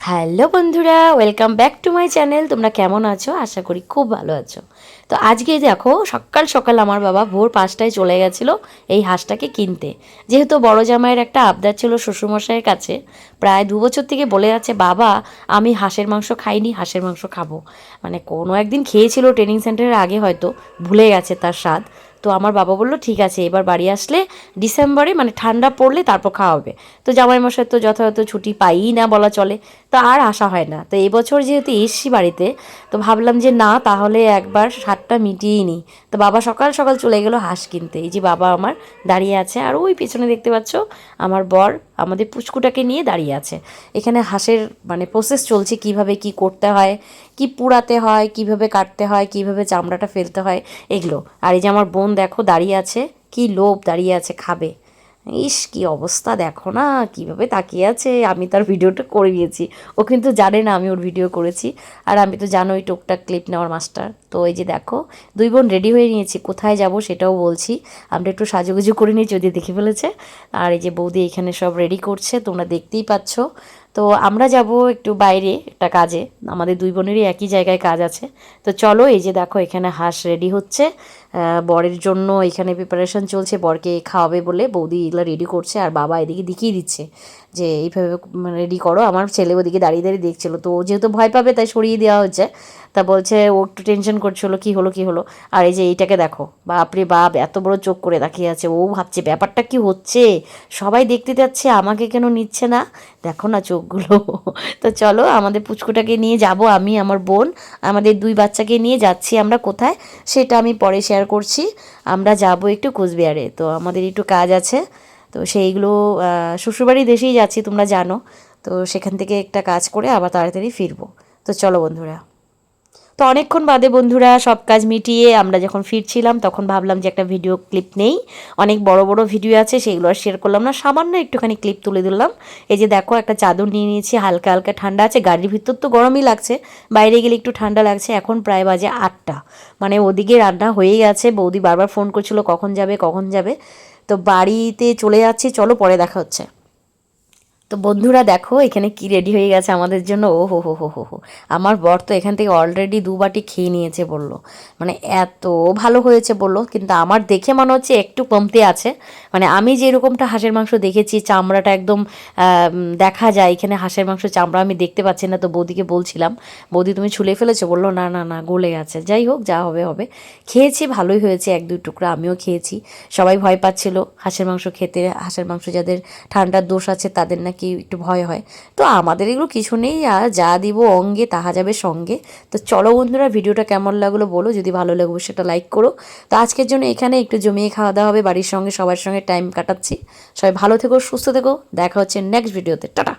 Hello বন্ধুরা welcome back to my channel তোমরা কেমন আছো? আশা করি খুব ভালো আছো। তো আজকে দেখো, সকাল সকাল আমার বাবা ভোর পাঁচটায় চলে গেছিল এই হাঁসটাকে কিনতে। যেহেতু বড় জামাইয়ের একটা আবদার ছিল শ্বশুরমশাইয়ের কাছে, প্রায় দু বছর থেকে বলে যাচ্ছে বাবা, আমি হাঁসের মাংস খাইনি, হাঁসের মাংস খাব। মানে কোনো একদিন খেয়েছিল ট্রেনিং সেন্টারের আগে হয়তো, ভুলে গেছে তার স্বাদ। তো আমার বাবা বলল, ঠিক আছে, এবার বাড়ি আসলে ডিসেম্বরে মানে ঠান্ডা পড়লে তারপর খাওয়া হবে। তো জামাই মশাই তো যথাযথ ছুটি পাইই না বলা চলে, তো আর আসা হয় না। তো এবছর যেহেতু এসছি বাড়িতে, তো ভাবলাম যে না, তাহলে একবার স্বাদটা মিটিয়েই নিই। তো বাবা সকাল সকাল চলে গেলো হাঁস কিনতে। এই যে বাবা আমার দাঁড়িয়ে আছে, আর ওই পেছনে দেখতে পাচ্ছ, আমার বর আমাদের পুচকুটাকে নিয়ে দাঁড়িয়ে আছে। এখানে হাঁসের মানে প্রসেস চলছে কীভাবে কি করতে হয়, কি পুড়াতে হয়, কীভাবে কাটতে হয়, কীভাবে চামড়াটা ফেলতে হয়, এগুলো। আর এই যে আমার বোন দেখো দাঁড়িয়ে আছে। কি লোভ দাঁড়িয়ে আছে খাবে। ইস, কি অবস্থা দেখো না, কীভাবে তাকিয়ে আছে। আমি তার ভিডিওটা করে দিয়েছি ও কিন্তু জানে না আমি ওর ভিডিও করেছি। আর আমি তো জানোই টুকটাক ক্লিপ নেওয়ার মাস্টার তো এই যে দেখো, দুই বোন রেডি হয়ে নিয়েছি। কোথায় যাব সেটাও বলছি। আমরা একটু সাজুগুজু করে নিয়েছি যদি দেখে ফেলেছে। আর এই যে বৌদি এখানে সব রেডি করছে, তোমরা দেখতেই পাচ্ছ। তো আমরা যাব একটু বাইরে একটা কাজে। আমাদের দুই বোনেরই একই জায়গায় কাজ আছে। তো চলো, এই যে দেখো, এখানে হাঁস রেডি হচ্ছে। বরের জন্য এখানে প্রিপারেশন চলছে। বরকে খাওয়াবে বলে বৌদি এগুলো রেডি করছে। আর বাবা এদিকে দেখিয়ে দিচ্ছে যে, এইভাবে রেডি করো। আমার ছেলে ওদিকে দাঁড়িয়ে দাঁড়িয়ে দেখছিলো। তো যেহেতু ভয় পাবে, তাই সরিয়ে দেওয়া হচ্ছে তা বলছে, ও একটু টেনশন করছিল, কি হলো কি হলো? আর এই যে এইটাকে দেখো, বাপরে বাপ, এত বড় চোখ করে তাকিয়ে আছে। ও ভাবছে, ব্যাপারটা কি হচ্ছে? সবাই দেখতে যাচ্ছে, আমাকে কেন নিচ্ছে না? দেখো না চোখগুলো। তো চলো, আমাদের পুচকুটাকে নিয়ে যাব আমি, আমার বোন। আমাদের দুই বাচ্চাকে নিয়ে যাচ্ছি আমরা কোথায়, সেটা আমি পরে শেয়ার করছি। আমরা যাব একটু কোচবিহারে। তো আমাদের একটু কাজ আছে। তো সেইগুলো শ্বশুরবাড়ি দেশেই যাচ্ছি, তোমরা জানো। তো সেখান থেকে একটা কাজ করে আবার তাড়াতাড়ি ফিরবো। তো চলো বন্ধুরা। তো অনেকক্ষণ বাদে বন্ধুরা সব কাজ মিটিয়ে আমরা যখন ফিরছিলাম, তখন ভাবলাম যে একটা ভিডিও ক্লিপ নেই। অনেক বড় বড় ভিডিও আছে, সেগুলো আর শেয়ার করলাম না। সামান্য একটুখানি ক্লিপ তুলে দিলাম এই যে দেখো, একটা চাদর নিয়ে নিয়েছি, হালকা হালকা ঠান্ডা আছে, গাড়ির ভিতর তো গরমই লাগছে। বাইরে গেলে একটু ঠান্ডা লাগছে, এখন প্রায় বাজে আটটা। মানে ওদিকে রান্না হয়েই গেছে, বৌদি বারবার ফোন করছিল, কখন যাবে কখন যাবে। তো বাড়িতে চলে যাচ্ছি, চলো পরে দেখা হচ্ছে। তো বন্ধুরা দেখো, এখানে কি রেডি হয়ে গেছে আমাদের জন্য? ও হো হো হো হো। হো আমার বর তো এখান থেকে অলরেডি দু বাটি খেয়ে নিয়েছে বলল। মানে এত ভালো হয়েছে বলল, কিন্তু আমার দেখে মনে হচ্ছে একটু কমতে আছে। মানে আমি যে এরকমটা হাঁসের মাংস দেখেছি, চামড়াটা একদম দেখা যায়। এখানে হাঁসের মাংস চামড়া আমি দেখতে পাচ্ছি না, তো বৌদিকে বলছিলাম, বৌদি, তুমি ছুলে ফেলেছো? বলল, না না না, গলে গেছে। যাই হোক, যা হবে হবে। খেয়েছি, ভালোই হয়েছে, এক, দুই টুকরা আমিও খেয়েছি। সবাই ভয় পাচ্ছিল হাঁসের মাংস খেতে। হাঁসের মাংস যাদের ঠান্ডার দোষ আছে, তাদের নাকি একটু ভয় হয়। তো আমাদের এগুলো কিছু নেই, আর যা দিব অঙ্গে, তাহা যাবে সঙ্গে। তো চলো বন্ধুরা, ভিডিওটা কেমন লাগল বলো। যদি ভালো লাগবে সেটা লাইক করো। তো আজকের জন্য এখানে একটু জমিয়ে খাওয়া দাওয়া হবে। বাড়ির সঙ্গে সবার সঙ্গে টাইম কাটাচ্ছি। সবাই ভালো থেকো, সুস্থ থেকো। দেখা হচ্ছে নেক্সট ভিডিওতে টাটা!